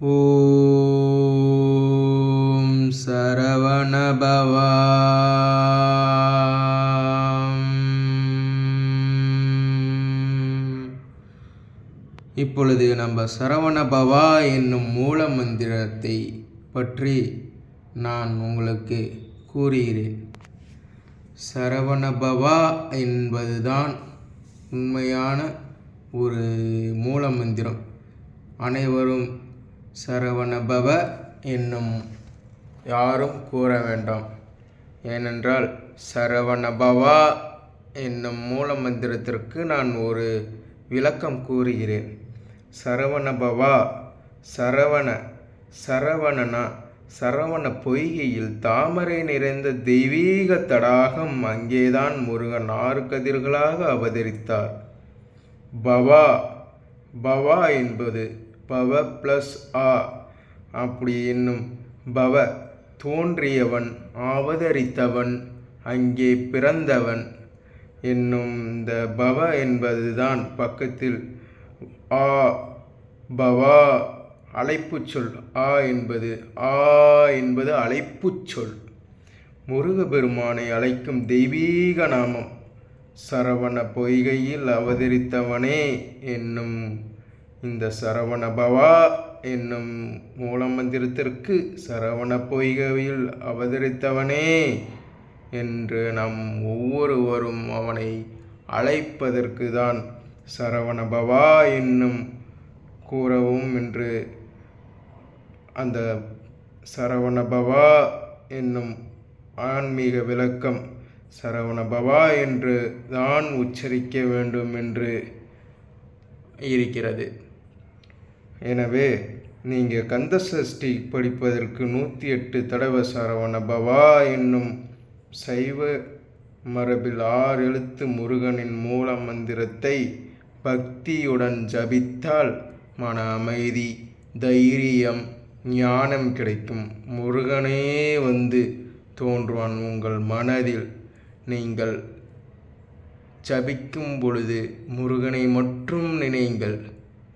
ஓம் சரவணபவா இப்பொழுது நம்ம சரவணபவா என்னும் மூல மந்திரத்தை பற்றி நான் உங்களுக்கு கூறுகிறேன். சரவணபவா என்பதுதான் உண்மையான ஒரு மூல மந்திரம். அனைவரும் சரவணபவ என்னும் யாரும் கூற வேண்டாம். ஏனென்றால் சரவணபவா என்னும் மூல மந்திரத்திற்கு நான் ஒரு விளக்கம் கூறுகிறேன். சரவணபவா சரவண சரவணனா சரவண பொய்கையில் தாமரை நிறைந்த தெய்வீக தடாகம் அங்கேதான் முருகன் ஆறு கதிர்களாக அவதரித்தார். பவா பவா என்பது பவ ப்ளஸ் ஆ. அப்படி என்னும் பவ தோன்றியவன் அவதரித்தவன் அங்கே பிறந்தவன் என்னும் இந்த பவ என்பதுதான் பக்கத்தில் ஆ பவா அழைப்புச் சொல். ஆ என்பது ஆ என்பது அழைப்புச் சொல். முருகபெருமானை அழைக்கும் தெய்வீக நாமம். சரவண பொய்கையில் அவதரித்தவனே என்னும் இந்த சரவணபவா என்னும் மூலமந்திரத்திற்கு சரவண பொய்கவியில் அவதரித்தவனே என்று நம் ஒவ்வொருவரும் அவனை அழைப்பதற்கு தான் சரவணபவா என்னும் கூறவும் என்று அந்த சரவணபவா என்னும் ஆன்மீக விளக்கம் சரவணபவா என்று தான் உச்சரிக்க வேண்டும் என்று இருக்கிறது. எனவே நீங்கள் கந்த சஷ்டி படிப்பதற்கு நூற்றி எட்டு தடவை சரவணபவா என்னும் சைவ மரபில் ஆறு எழுத்து முருகனின் மூல மந்திரத்தை பக்தியுடன் ஜபித்தால் மன அமைதி தைரியம் ஞானம் கிடைக்கும். முருகனே வந்து தோன்றுவான் உங்கள் மனதில். நீங்கள் ஜபிக்கும் பொழுது முருகனை மட்டும் நினைங்கள்.